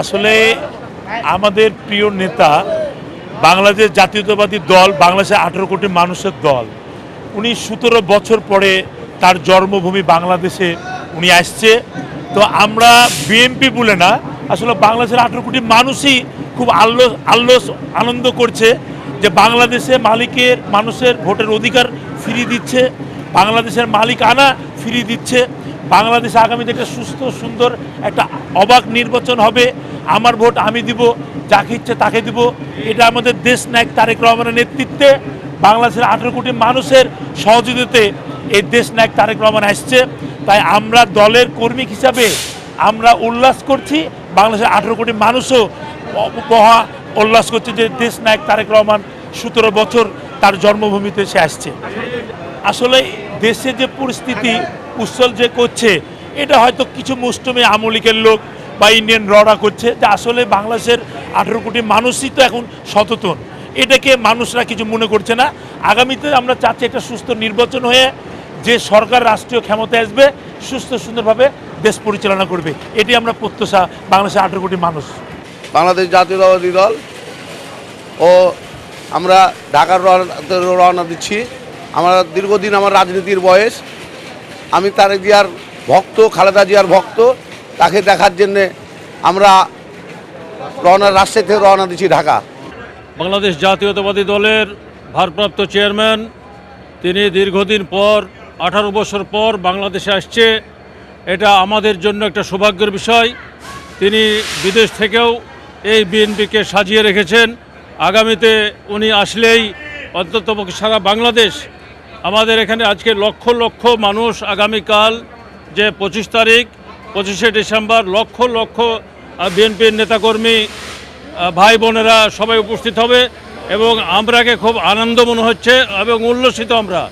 আসলে আমাদের প্রিয় নেতা বাংলাদেশ জাতীয়তাবাদী দল বাংলাদেশের আঠেরো কোটি মানুষের দল। উনি সতেরো বছর পরে তার জন্মভূমি বাংলাদেশে উনি আসছে। তো আমরা বিএনপি বলে না, আসলে বাংলাদেশের আঠেরো কোটি মানুষই খুব আল্লো, আল্লোস, আনন্দ করছে যে বাংলাদেশে মালিকের, মানুষের ভোটের অধিকার ফিরিয়ে দিচ্ছে, বাংলাদেশের মালিক আনা ফিরিয়ে দিচ্ছে। বাংলাদেশে আগামীতে একটা সুস্থ, সুন্দর একটা অবাক নির্বাচন হবে। আমার ভোট আমি দিব, যাকে ইচ্ছে তাকে দিব। এটা আমাদের দেশ নায়ক তারেক রহমানের নেতৃত্বে বাংলাদেশের আঠেরো কোটি মানুষের সহযোগিতাতে এই দেশ নায়ক তারেক রহমান আসছে। তাই আমরা দলের কর্মী হিসাবে আমরা উল্লাস করছি। বাংলাদেশের আঠেরো কোটি মানুষও মহা উল্লাস করছে যে দেশ নায়ক তারেক রহমান সতেরো বছর তার জন্মভূমিতে সে আসছে। আসলে দেশে যে পরিস্থিতি উচ্ছল যে করছে, এটা হয়তো কিছু মুষ্টমী আমলিকের লোক বা ইন্ডিয়ান ররা করছে, যে আসলে বাংলাদেশের আঠেরো কোটি মানুষই তো এখন সচেতন। এটাকে মানুষরা কিছু মনে করছে না। আগামীতে আমরা চাচ্ছি একটা সুস্থ নির্বাচন হয়ে যে সরকার রাষ্ট্রীয় ক্ষমতায় আসবে, সুস্থ সুন্দরভাবে দেশ পরিচালনা করবে। এটি আমরা প্রত্যাশা, বাংলাদেশের আঠেরো কোটি মানুষ। বাংলাদেশ জাতীয়তাবাদী দল ও আমরা ঢাকার রওনা দিচ্ছি। আমার দীর্ঘদিন আমার রাজনীতির বয়স। আমি তারেক জিয়ার ভক্ত, খালেদা জিয়ার ভক্ত। তাকে দেখার জন্যে আমরা রওনা, রাজশাহী থেকে রওনা দিচ্ছি ঢাকা। বাংলাদেশ জাতীয়তাবাদী দলের ভারপ্রাপ্ত চেয়ারম্যান, তিনি দীর্ঘদিন পর, আঠারো বছর পর বাংলাদেশে আসছে। এটা আমাদের জন্য একটা সৌভাগ্যের বিষয়। তিনি বিদেশ থেকেও এই বিএনপিকে সাজিয়ে রেখেছেন। আগামীতে উনি আসলেই অন্তত সারা বাংলাদেশ আমাদের এখানে আজকে লক্ষ লক্ষ মানুষ আগামীকাল যে পঁচিশ তারিখ, পঁচিশে ডিসেম্বর লক্ষ লক্ষ বিএনপির নেতাকর্মী ভাই বোনেরা সবাই উপস্থিত হবে এবং আমরাকে খুব আনন্দ মনে হচ্ছে এবং উল্লসিত আমরা।